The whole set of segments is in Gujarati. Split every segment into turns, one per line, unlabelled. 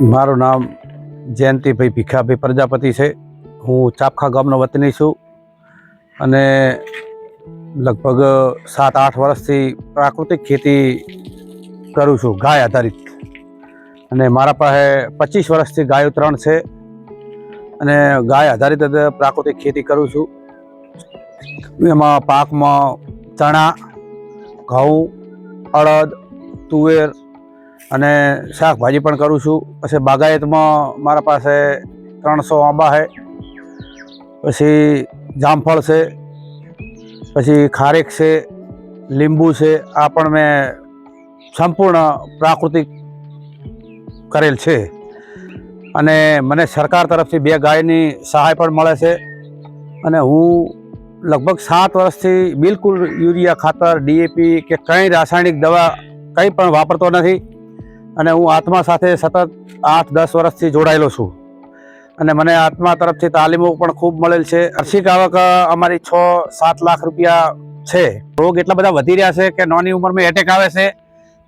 મારું નામ જયંતિભાઈ ભીખાભાઈ પ્રજાપતિ છે. હું ચાપખા ગામનો વતની છું અને લગભગ સાત આઠ વર્ષથી પ્રાકૃતિક ખેતી કરું છું, ગાય આધારિત. અને મારા પાસે પચીસ વર્ષથી ગાયો ત્રણ છે અને ગાય આધારિત પ્રાકૃતિક ખેતી કરું છું. એમાં પાકમાં ચણા, ઘઉં, અડદ, તુવેર અને શાકભાજી પણ કરું છું. પછી બાગાયતમાં મારા પાસે ત્રણસો આંબા છે. પછી જામફળ છે. પછી ખારેક છે, લીંબુ છે. આ પણ મેં સંપૂર્ણ પ્રાકૃતિક કરેલ છે. અને મને સરકાર તરફથી બે ગાયની સહાય પણ મળે છે. અને હું લગભગ સાત વર્ષથી બિલકુલ યુરિયા ખાતર, ડીએપી કે કંઈ રાસાયણિક દવા કંઈ પણ વાપરતો નથી. અને હું આત્મા સાથે સતત આઠ, દસ વર્ષથી જોડાયેલો છું. અને મને આત્મા તરફથી તાલીમો પણ ખૂબ મળેલ છે. અર્શિક આવક અમારી છ, સાત લાખ રૂપિયા છે. રોગ એટલા બધા વધી રહ્યા છે કે નાની ઉંમરમાં એટેક આવે છે.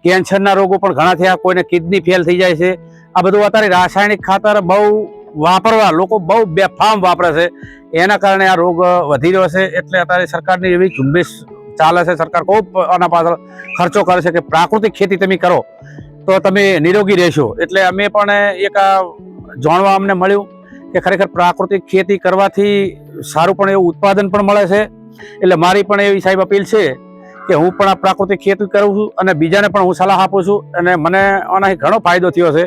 કેન્સરના રોગો પણ ઘણા થયા. કોઈને કિડની ફેલ થઈ જાય છે. આ બધું અત્યારે રાસાયણિક ખાતર બહુ વાપરવા, લોકો બહુ બેફામ વાપરે છે. એના કારણે આ રોગ વધી રહ્યો છે. એટલે અત્યારે સરકારની એવી ઝુંબેશ ચાલે છે. સરકાર ખૂબ આના પાછળ ખર્ચો કરે છે કે પ્રાકૃતિક ખેતી તમે કરો. તો તમે નિરોગી રહેશો. એટલે અમે પણ એક જાણવા અમને મળ્યું કે ખરેખર પ્રાકૃતિક ખેતી કરવાથી સારું પણ એવું ઉત્પાદન પણ મળે છે. એટલે મારી પણ એવી સાહેબ અપીલ છે કે હું પણ આ પ્રાકૃતિક ખેતી કરું છું અને બીજાને પણ હું સલાહ આપું છું અને મને આનાથી ઘણો ફાયદો થયો છે.